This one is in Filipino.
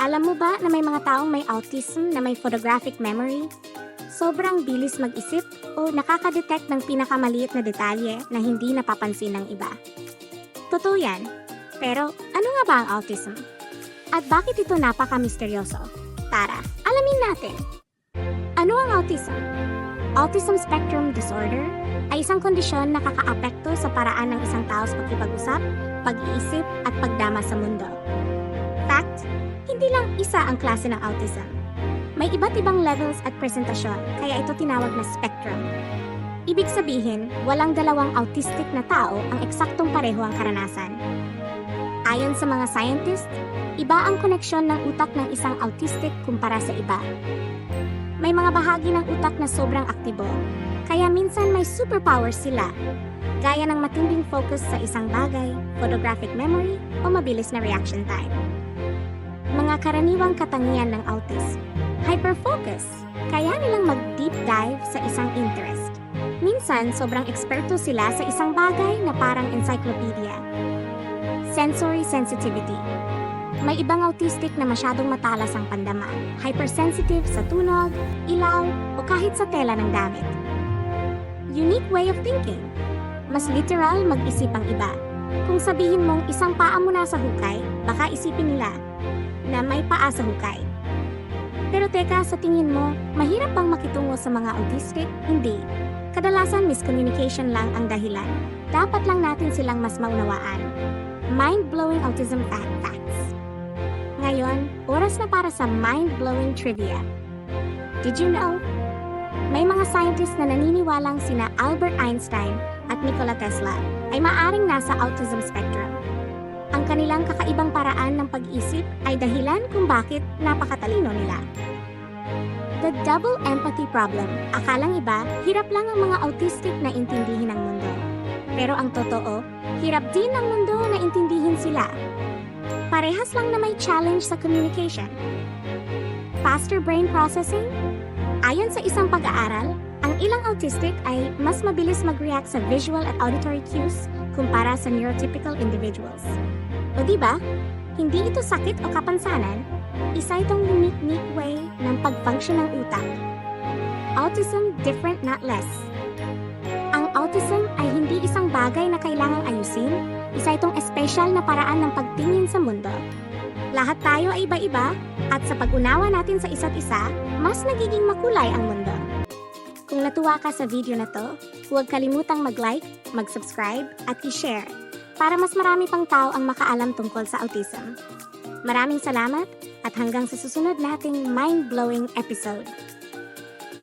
Alam mo ba na may mga taong may autism na may photographic memory? Sobrang bilis mag-isip o nakakadetect ng pinakamaliit na detalye na hindi napapansin ng iba. Totoo yan. Pero ano nga ba ang autism? At bakit ito napaka-misteryoso? Tara, alamin natin. Ano ang autism? Autism Spectrum Disorder ay isang kondisyon na kakaapekto sa paraan ng isang tao sa pakipag-usap, pag-iisip at pagdama sa mundo. Hindi lang isa ang klase ng autism. May iba't ibang levels at presentasyon, kaya ito tinawag na spectrum. Ibig sabihin, walang dalawang autistic na tao ang eksaktong pareho ang karanasan. Ayon sa mga scientist, iba ang koneksyon ng utak ng isang autistic kumpara sa iba. May mga bahagi ng utak na sobrang aktibo, kaya minsan may superpowers sila, gaya ng matinding focus sa isang bagay, photographic memory, o mabilis na reaction time. Mga karaniwang katangian ng autism, hyperfocus, kaya nilang mag-deep dive sa isang interest. Minsan, sobrang eksperto sila sa isang bagay na parang encyclopedia. Sensory sensitivity. May ibang autistic na masyadong matalas ang pandama, hypersensitive sa tunog, ilaw, o kahit sa tela ng damit. Unique way of thinking. Mas literal mag-isip ang iba. Kung sabihin mong isang paa mo nasa hukay, baka isipin nila na may paa sa hukay. Pero teka, sa tingin mo, mahirap bang makitungo sa mga autistic? Hindi. Kadalasan miscommunication lang ang dahilan. Dapat lang natin silang mas maunawaan. Mind-blowing autism fact facts. Ngayon, oras na para sa mind-blowing trivia. Did you know? May mga scientists na naniniwalang sina Albert Einstein at Nikola Tesla ay maaring nasa autism spectrum. Ang kanilang kakaibang paraan ng pag-isip ay dahilan kung bakit napakatalino nila. The double empathy problem. Akalang iba, hirap lang ang mga autistic na intindihin ang mundo. Pero ang totoo, hirap din ang mundo na intindihin sila. Parehas lang na may challenge sa communication. Faster brain processing? Ayon sa isang pag-aaral, ang ilang autistic ay mas mabilis mag-react sa visual at auditory cues kumpara sa neurotypical individuals. O di ba? Hindi ito sakit o kapansanan, isa itong unique way ng pag-function ng utak. Autism different not less. Ang autism ay hindi isang bagay na kailangang ayusin, isa itong espesyal na paraan ng pagtingin sa mundo. Lahat tayo ay iba-iba at sa pag-unawa natin sa isa't isa, mas nagiging makulay ang mundo. Kung natuwa ka sa video na to, huwag kalimutang mag-like, mag-subscribe at i-share para mas marami pang tao ang makaalam tungkol sa autism. Maraming salamat at hanggang sa susunod nating mind-blowing episode.